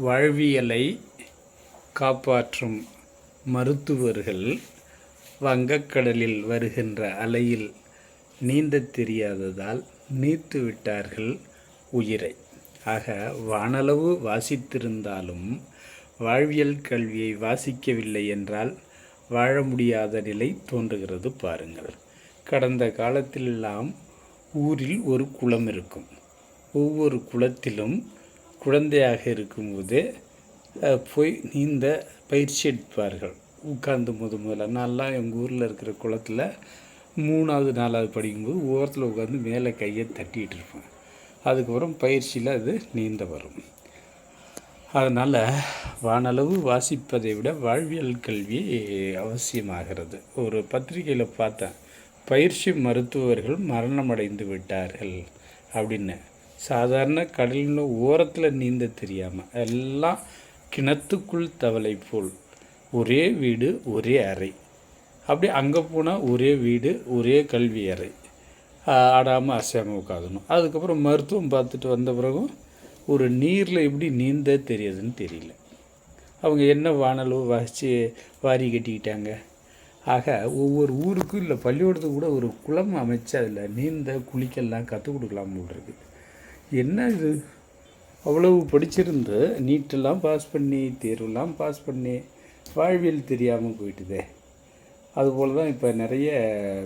வாழ்வியலை காப்பாற்றும் மருத்துவர்கள் வங்கக்கடலில் வருகின்ற அலையில் நீந்தத் தெரியாததால் நீத்து விட்டார்கள் உயிரை. ஆக வானளவு வாசித்திருந்தாலும் வாழ்வியல் கல்வியை வாசிக்கவில்லை என்றால் வாழ முடியாத நிலை தோன்றுகிறது பாருங்கள். கடந்த காலத்திலெல்லாம் ஊரில் ஒரு குளம் இருக்கும். ஒவ்வொரு குளத்திலும் குழந்தையாக இருக்கும்போதே போய் நீந்த பயிற்சி எடுப்பார்கள். உட்கார்ந்து முத முதல்ல நான்லாம் எங்கள் ஊரில் இருக்கிற குளத்துல மூணாவது நாலாவது படிக்கும்போது ஓரத்தில் உட்காந்து மேலே கையை தட்டிகிட்டு இருப்பேன். அதுக்கப்புறம் பயிற்சியில் அது நீந்த வரும். அதனால் வானளவு வாசிப்பதை விட வாழ்வியல் கல்வி அவசியமாகிறது. ஒரு பத்திரிகையில் பார்த்தேன் பயிற்சி மருத்துவர்கள் மரணமடைந்து விட்டார்கள் அப்படின்னு. சாதாரண கடலின் ஓரத்தில் நீந்த தெரியாமல் எல்லாம் கிணத்துக்குள் தவளை போல். ஒரே வீடு ஒரே அறை. அப்படியே அங்கே போனால் ஒரே வீடு ஒரே கல்வி அறை. ஆடாமல் அசையாமல் உட்காதணும் அதுக்கப்புறம் மருத்துவம் பார்த்துட்டு வந்த பிறகும் ஒரு நீரில் எப்படி நீந்த தெரியுதுன்னு தெரியல. அவங்க என்ன வானலோ வச்சு வாரி கட்டிக்கிட்டாங்க. ஆக ஒவ்வொரு ஊருக்கும் இல்லை பள்ளிக்கூடத்துக்கு கூட ஒரு குளம் அமைச்சு அதில் நீந்த குளிக்கெல்லாம் கற்றுக் கொடுக்கலாம் இருக்குது என்ன இது? அவ்வளவு படிச்சிருந்து நீட்டெல்லாம் பாஸ் பண்ணி தேர்வெல்லாம் பாஸ் பண்ணி வாழ்வியல் தெரியாமல் போயிட்டுதே. அதுபோல் தான் இப்போ நிறைய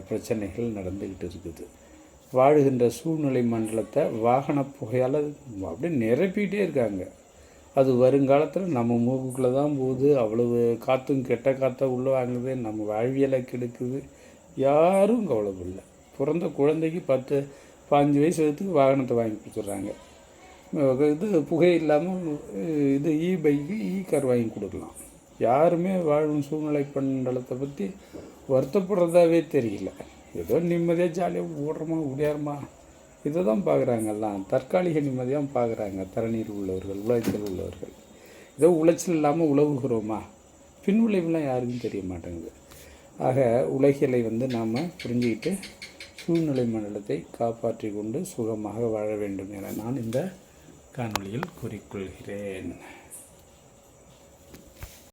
பிரச்சனைகள் நடந்துக்கிட்டு இருக்குது. வாழுகின்ற சூழ்நிலை மண்டலத்தை வாகன புகையால் அப்படியே நிரப்பிக்கிட்டே இருக்காங்க. அது வருங்காலத்தில் நம்ம மூக்குக்குள்ளே தான் போகுது. அவ்வளவு காற்றும் கெட்ட காற்றை உள்ளே வாங்குது. நம்ம வாழ்வியலை கெடுக்குது. யாரும் கவலைப்படல. பிறந்த குழந்தைக்கு பத்து பாஞ்சு வயசு வயதுக்கு வாகனத்தை வாங்கி கொடுத்துட்றாங்க இது புகை இல்லாமல் இது இ பைக்கு இ கார் வாங்கி கொடுக்கலாம். யாருமே வாழும் சூழ்நிலை பண்டலத்தை பற்றி வருத்தப்படுறதாவே தெரியல. ஏதோ நிம்மதியாக ஜாலியாக ஓடுறோமா ஓடியாருமா? இதை தான் பார்க்குறாங்க எல்லாம். தற்காலிக நிம்மதியாக பார்க்குறாங்க தரநீர் உள்ளவர்கள் உழைச்சல் உள்ளவர்கள். ஏதோ உளைச்சல் இல்லாமல் உழவுகிறோமா பின் விளைவுலாம் யாருக்கும் தெரிய மாட்டேங்குது. ஆக உலகியலை வந்து நாம் புரிஞ்சுக்கிட்டு சூழ்நிலை மண்டலத்தை காப்பாற்றி கொண்டு சுகமாக வாழ வேண்டும் என நான் இந்த காணொளியில் கூறிக்கொள்கிறேன்.